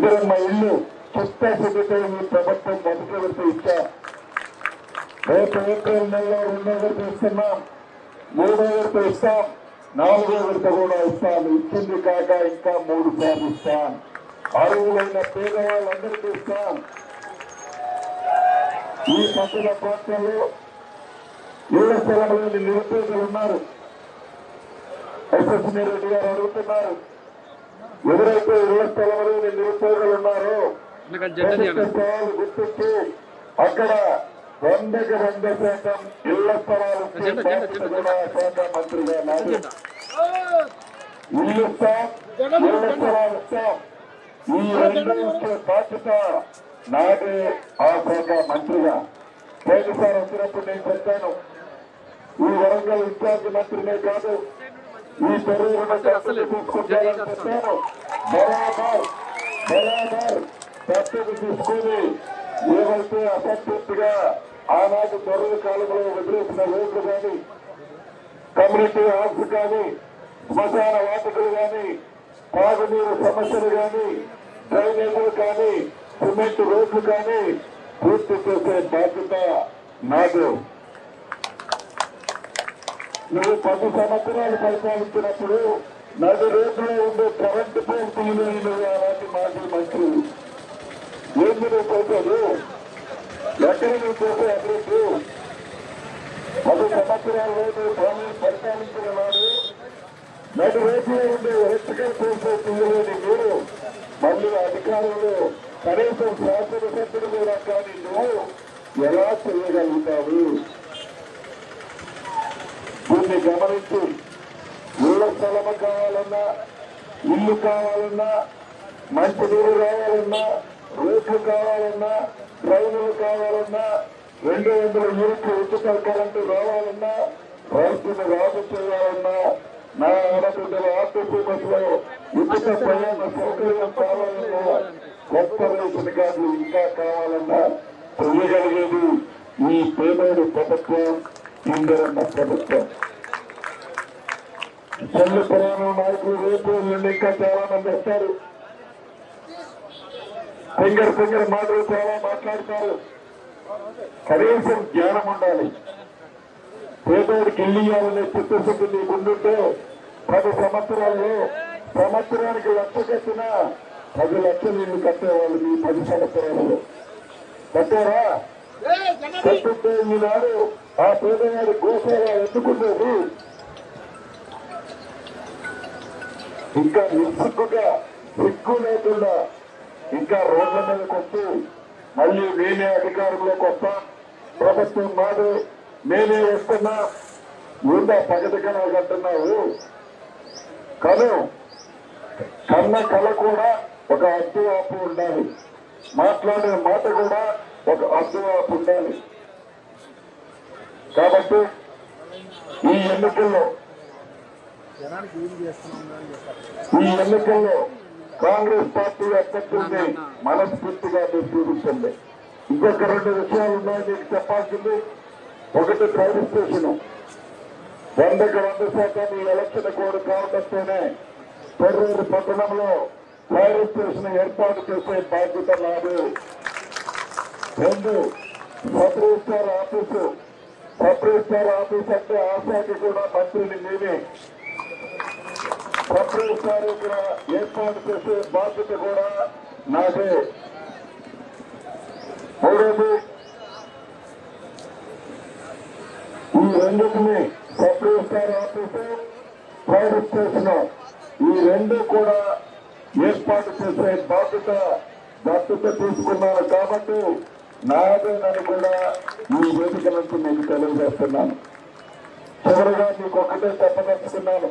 ఇందిరమ్మ ఇల్లు చిత్తశుద్ధితో ఈ ప్రభుత్వం మొదటి విడత ఇచ్చాం. రేపు ఏప్రిల్ నెలలో రెండో విడత ఇస్తున్నాం మూడో విడత ఇస్తాం నాలుగో విడత కూడా ఇస్తాం. ఇచ్చింది కాక ఇంకా మూడు సార్లు ఇస్తాం. అరువులైన పేదవాళ్ళందరికీ ఇస్తాం. ఈ పట్టుల కోట్లలో ఇళ్ళ స్థలంలోని నిరుపేదలు ఉన్నారు. ఎస్ఎస్ని రెడ్డి గారు అడుగుతున్నారు. ఎవరైతే ఇళ్ళ స్థలంలోని నిరుపేదలు ఉన్నారో స్థలాలు గుర్తించి అక్కడ వందకి వంద శాతం ఇళ్ళ స్థలాలు శాఖ మంత్రిగా నాది జెండా. ఇల్లు ఇస్తాం ఇళ్ళ స్థలాలు ఇస్తాం. ఈ రెండు ఇచ్చే బాధ్యత నాదే ఆ శాఖ మంత్రిగా. పోయినసారి వచ్చినప్పుడు నేను చెప్పాను ఈ వరంగల్ ఇన్ఛార్జ్ మంత్రినే కాదు ఈ పెరుగున్న దత్తత బరాబర్ బరాబర్ దత్తత తీసుకుని ఏవైతే అసంతృప్తిగా ఆనాటి దొరల కాలంలో వదిలేసిన రోడ్లు కానీ కమ్యూనిటీ హాల్స్ కానీ శ్మశాన వాటికలు కానీ తాగునీరు సమస్యలు కానీ డ్రైనేజీలు కానీ సిమెంట్ రోడ్లు కానీ పూర్తి చేసే బాధ్యత నాదు నువ్వు పది సంవత్సరాలు పరిపాలించినప్పుడు నది రోడ్లో ఉండే కరెంటు పోల్ తీయలేదు అలాంటి మాజీ మంత్రి ఏంది నువ్వు చేసేది ఎక్కడ నువ్వు చేసే అభివృద్ధి. పది సంవత్సరాల్లో నువ్వు పని పరిపాలించిన వాడు నది రోడ్లో ఉండే ఎలక్ట్రికల్ పోల్ తీయలేని మీరు మళ్ళీ అధికారులు కనీసం శాసనసభ్యులు కూడా కానీ నువ్వు ఎలా చేయగలుగుతావు? దీన్ని గమనించి ఇళ్ళ స్థలం కావాలన్నా ఇల్లు కావాలన్నా మంచి నీరు కావాలన్నా రోడ్లు కావాలన్నా ట్రైన్లు కావాలన్నా రెండు వందల యూనిట్లు ఉచిత కరెంటు రావాలన్నా రైతులు రాజు చేయాలన్నా నా ఆడబిడ్డల ఆర్టీసీ బస్సులో ఉచిత ప్రయాణ సౌకర్యం కావాలన్నా కొత్త రేషన్ కార్డులు ఇంకా కావాలన్నా తెలియగలిగేది ఈ పేదోడు ప్రభుత్వం ఇందరన్న ప్రభుత్వం. చెల్లి ప్రయాణం నాయకులు రేపు ఎల్లుండి ఇంకా చాలా మంది వస్తారు. ఫింగర్ ఫింగర్ మాటలు చాలా మాట్లాడతారు. కనీసం జ్ఞానం ఉండాలి. పేదోడికి ఇల్లు ఇవ్వాలనే చిత్తశుద్ధి నీకు ఉండుంటే పది సంవత్సరాల్లో సంవత్సరానికి లక్ష కట్టినా పది లక్షలు ఇల్లు కట్టేవాళ్ళు మీ పది సంవత్సరాలలో. కట్టారా? కట్టితే ఈనాడు ఆ పేదవాడి గోసాల ఎందుకున్నది ఇంకా నిస్సిగ్గుగా సిగ్గు లేకుండా ఇంకా రోడ్ల మీదకి వచ్చి మళ్ళీ నేనే అధికారంలోకి వస్తా. ప్రభుత్వం మాది నేనే వస్తున్నా. ఉందా పగటి కళలు అంటున్నావు కను కన్న కళ కూడా ఒక అడ్డు ఆపు ఉండాలి. మాట్లాడే మాట కూడా ఒక అడ్డు ఆపు ఉండాలి. కాబట్టి ఈ ఎన్నికల్లో ఈ ఎన్నికల్లో కాంగ్రెస్ పార్టీ అభ్యర్థుల్ని మనస్ఫూర్తిగా మీరు చూపించండి. ఇంకొక రెండు విషయాలు ఉన్నాయి మీకు చెప్పాల్సింది. ఒకటి రైలు స్టేషన్. వందకి వంద శాతం ఈ ఎలక్షన్ కోడ్ కావడంతోనే పెర్రూరు పట్టణంలో రైలు స్టేషన్ ఏర్పాటు చేసే బాధ్యత నాది. రెండు sub registrar office. Sub registrar office అంటే ఆశాకి కూడా మంత్రిని నేనే సబ్ రిజిస్టార్ కూడా ఏర్పాటు చేసే బాధ్యత కూడా నాదే. మూడోది ఈ రెండింటిని sub registrar office fire station ఈ రెండు కూడా ఏర్పాటు చేసే బాధ్యత బాధ్యత తీసుకున్నాను కాబట్టి నాదేనని కూడా ఈ వేదిక నుంచి మీకు తెలియజేస్తున్నాను. చివరిగా మీకు ఒకటే చెప్పదలుచుకున్నాను.